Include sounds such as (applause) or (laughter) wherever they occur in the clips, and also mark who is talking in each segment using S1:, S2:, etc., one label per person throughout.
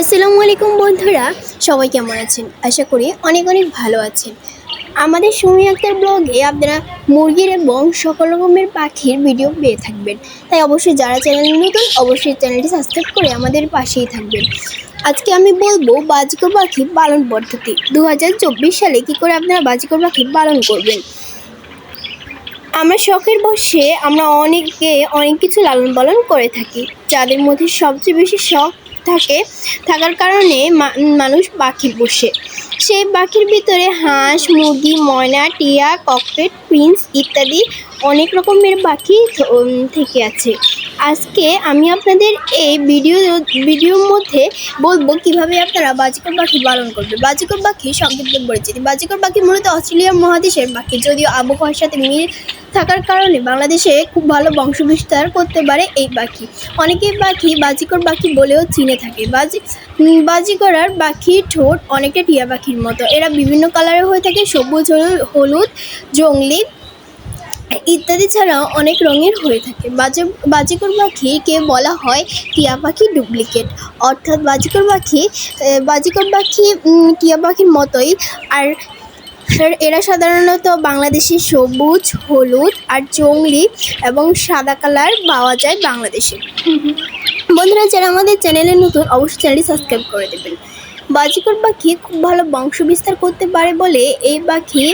S1: আসসালামু আলাইকুম বন্ধুরা, সবাই কেমন আছেন? আশা করি অনেক অনেক ভালো আছেন। আমাদের সুমি আক্তার ব্লগে আপনারা মুরগির এবং সকল রকমের পাখির ভিডিও পেয়ে থাকবেন। তাই অবশ্যই যারা চ্যানেল নতুন, অবশ্যই চ্যানেলটি সাবস্ক্রাইব করে আমাদের পাশেই থাকবেন। আজকে আমি বলব বাজিকর পাখি পালন পদ্ধতি। দু হাজার চব্বিশ সালে কী করে আপনারা বাজিকর পাখি পালন করবেন? আমরা শখের বসে আমরা অনেকে অনেক কিছু লালন পালন করে থাকি। যাদের মধ্যে সবচেয়ে বেশি শখ থাকে থাকার কারণে মানুষ পাখি বসে। সেই পাখির ভিতরে হাঁস, মুরগি, ময়না, টিয়া ককটেট প্রিন্স ইত্যাদি অনেক রকমের পাখি থেকে আছে। আজকে আমি আপনাদের এই ভিডিও, ভিডিওর মধ্যে বলব কীভাবে আপনারা বাজিকর পাখি পালন করবে বাজিকর পাখি সংক্ষিপ্ত পরিচিতি। বাজিকর পাখি মূলত অস্ট্রেলিয়া মহাদেশের পাখি। যদিও আবহাওয়ার সাথে মিল থাকার কারণে বাংলাদেশে খুব ভালো বংশবিস্তার করতে পারে এই পাখি। অনেকেই পাখি বাজিকর পাখি বলেও চিনে থাকে। বাজি বাজিকরার পাখির ঠোঁট অনেকটা টিয়া পাখির মতো। এরা বিভিন্ন কালারের হয়ে থাকে। সবুজ হলুদ, জংলি ইত্যাদি ছাড়াও অনেক রঙের হয়ে থাকে। বাজে, বাজিকর পাখিকে বলা হয় টিয়া পাখি ডুপ্লিকেট। অর্থাৎ বাজিকর পাখি বাজিকর পাখি টিয়া পাখির মতোই। আর আর এরা সাধারণত বাংলাদেশে সবুজ, হলুদ আর জংলি এবং সাদা কালার পাওয়া যায় বাংলাদেশে। বন্ধুরা, যারা আমাদের চ্যানেলে নতুন, অবশ্যই চ্যানেলটি সাবস্ক্রাইব করে দেবেন। বাজিকর পাখি খুব ভালো বংশ বিস্তার করতে পারে বলে এই পাখি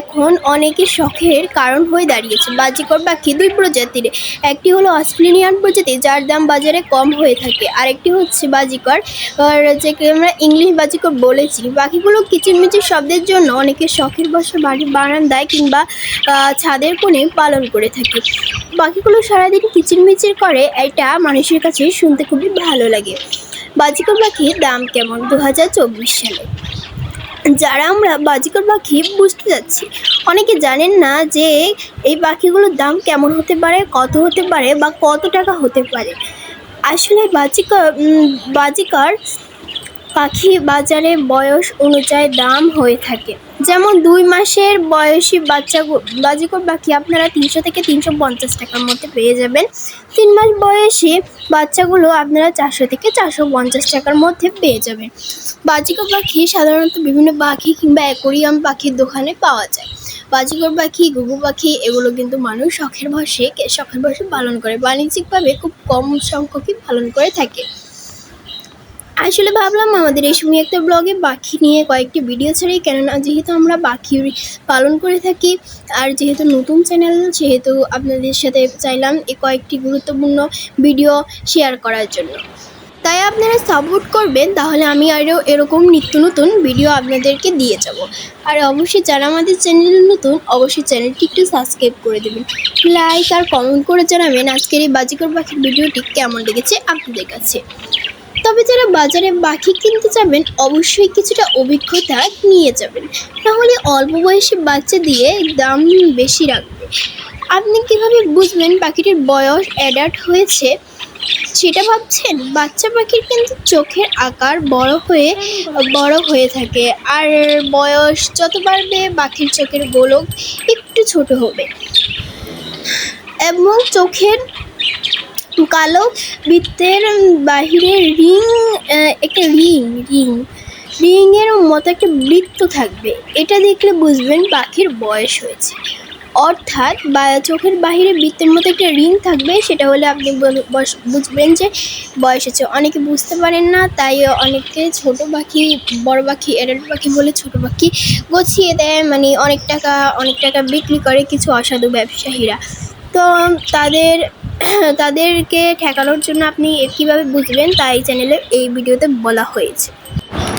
S1: এখন অনেকের শখের কারণ হয়ে দাঁড়িয়েছে। বাজিকর পাখি দুই প্রজাতির। একটি হলো অস্ট্রেলিয়ান প্রজাতি, যার দাম বাজারে কম হয়ে থাকে। আরেকটি হচ্ছে বাজিকর যেকে আমরা ইংলিশ বাজিকর বলেছি পাখিগুলো কিচিরমিচির শব্দের জন্য অনেকে শখের বসে বাড়ির বারান্দায় কিংবা ছাদের কোণে পালন করে থাকে। পাখিগুলো সারাদিন কিচিরমিচির করে, এটা মানুষের কাছে শুনতে খুবই ভালো লাগে। বাজিকর পাখির দাম কেমন? দু হাজার চব্বিশ সালে। যারা আমরা বাজিকর পাখি বুঝতে যাচ্ছি, অনেকে জানেন না যে এই পাখিগুলোর দাম কেমন হতে পারে, কত হতে পারে বা কত টাকা হতে পারে। আসলে বাজিকর বাজিকর পাখি বাজারে বয়স অনুযায়ী দাম হয়ে থাকে। যেমন দুই মাসের বয়সী বাচ্চা বাজিকর পাখি আপনারা তিনশো থেকে তিনশো পঞ্চাশ টাকার মধ্যে পেয়ে যাবেন। তিন মাস বয়সী বাচ্চাগুলো আপনারা চারশো থেকে চারশো পঞ্চাশ টাকার মধ্যে পেয়ে যাবেন। বাজিকর পাখি সাধারণত বিভিন্ন পাখি কিংবা অ্যাকোরিয়াম পাখির দোকানে পাওয়া যায়। বাজিকর পাখি, ঘুঘু পাখি, এগুলো কিন্তু মানুষ শখের বসে শখের বসে পালন করে। বাণিজ্যিকভাবে খুব কম সংখ্যকই পালন করে থাকে। আসলে ভাবলাম আমাদের এই সময় একটা ব্লগে পাখি নিয়ে কয়েকটি ভিডিও ছাড়াই কেননা যেহেতু আমরা পাখি পালন করে থাকি, আর যেহেতু নতুন চ্যানেল সেহেতু আপনাদের সাথে চাইলাম এই কয়েকটি গুরুত্বপূর্ণ ভিডিও শেয়ার করার জন্য। তাই আপনারা সাপোর্ট করবেন, তাহলে আমি আরও এরকম নিত্য নতুন ভিডিও আপনাদেরকে দিয়ে যাব। আর অবশ্যই যারা আমাদের চ্যানেল নতুন, অবশ্যই চ্যানেলটি একটু সাবস্ক্রাইব করে দেবেন। লাইক আর কমেন্ট করে জানাবেন আজকের এই বাজিকর পাখির ভিডিওটি কেমন লেগেছে আপনাদের কাছে। তবে যারা বাজারে পাখি কিনতে যাবেন, অবশ্যই কিছুটা অভিজ্ঞতা নিয়ে যাবেন। তাহলে অল্প বয়সী বাচ্চা দিয়ে দাম বেশি রাখবে। আপনি কীভাবে বুঝবেন পাখিটির বয়স অ্যাডাল্ট হয়েছে? সেটা ভাবছেন? বাচ্চা পাখির কিন্তু চোখের আকার বড় হয়ে বড় হয়ে থাকে। আর বয়স যত বাড়বে, পাখির চোখের গোলক একটু ছোট হবে। এবং চোখের কালো বৃত্তের বাহিরে রিং একটা রিং রিং। রিংয়ের মতো একটা বৃত্ত থাকবে। এটা দেখলে বুঝবেন পাখির বয়স হয়েছে। অর্থাৎ বা চোখের বাহিরে বৃত্তের মতো একটা রিং থাকবে, সেটা হলে আপনি বুঝবেন যে বয়স হচ্ছে অনেকে বুঝতে পারেন না, তাই অনেকে ছোট পাখি, বড় পাখি এডাল্ট পাখি বলে ছোট পাখি গছিয়ে দেয়। মানে অনেক টাকা অনেক টাকা বিক্রি করে কিছু অসাধু ব্যবসায়ীরা। তো তাদের (coughs) তাদেরকে ঠেকানোর জন্য আপনি কীভাবে বুঝবেন তাই চ্যানেলে এই ভিডিওতে বলা হয়েছে।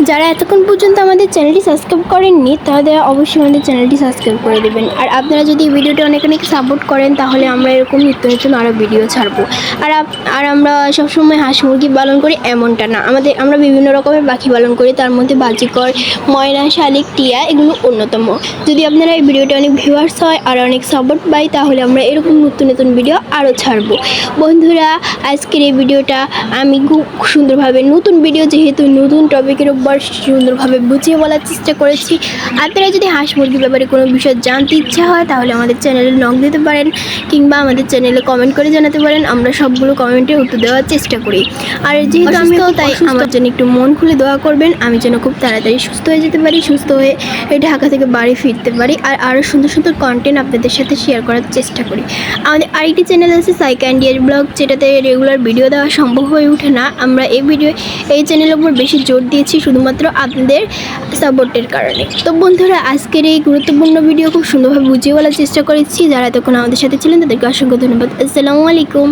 S1: যারা এতক্ষণ পর্যন্ত আমাদের চ্যানেলটি সাবস্ক্রাইব করেননি তাদের অবশ্যই আমাদের চ্যানেলটি সাবস্ক্রাইব করে দেবেন। আর আপনারা যদি ভিডিওটা অনেক অনেক সাপোর্ট করেন, তাহলে আমরা এরকম নিত্য নতুন আরও ভিডিও ছাড়বো। আর আর আমরা সবসময় হাঁস মুরগি পালন করি এমনটা না। আমাদের, আমরা বিভিন্ন রকমের পাখি পালন করি, তার মধ্যে বাজিকর, ময়না, শালিক, টিয়া এগুলো অন্যতম। যদি আপনারা এই ভিডিওটা অনেক ভিউয়ার্স হয় আর অনেক সাপোর্ট পাই, তাহলে আমরা এরকম নতুন নতুন ভিডিও আরও ছাড়বো। বন্ধুরা আজকের এই ভিডিওটা আমি খুব সুন্দরভাবে নতুন ভিডিও যেহেতু নতুন টপিকের বরাবর সুন্দরভাবে বুঝিয়ে বলার চেষ্টা করেছি। আপনারা যদি হাঁস মুরগির ব্যাপারে কোনো বিষয় জানতে ইচ্ছা হয় তাহলে আমাদের চ্যানেলে নক দিতে পারেন কিংবা আমাদের চ্যানেলে কমেন্ট করে জানাতে পারেন আমরা সবগুলো কমেন্টের উত্তর দেওয়ার চেষ্টা করি। আর যেহেতু আমি তাই আমার জন্য একটু মন খুলে দোয়া করবেন আমি যেন খুব তাড়াতাড়ি সুস্থ হয়ে যেতে পারি সুস্থ হয়ে এই ঢাকা থেকে বাড়ি ফিরতে পারি আর আরও সুন্দর সুন্দর কন্টেন্ট আপনাদের সাথে শেয়ার করার চেষ্টা করি। আমাদের আরেকটি চ্যানেল আছে সাইকান ডিয়ার ব্লগ যেটাতে রেগুলার ভিডিও দেওয়া সম্ভব হয়ে ওঠে না। আমরা এই ভিডিও এই চ্যানেলের উপর বেশি জোর দিয়েছি শুধুমাত্র আপনাদের সাপোর্টের কারণে। তো বন্ধুরা, আজকের এই গুরুত্বপূর্ণ ভিডিও খুব সুন্দরভাবে বুঝিয়ে বলার চেষ্টা করেছি। যারা তখন আমাদের সাথে ছিলেন, তাদেরকে অসংখ্য ধন্যবাদ। আসসালামু আলাইকুম।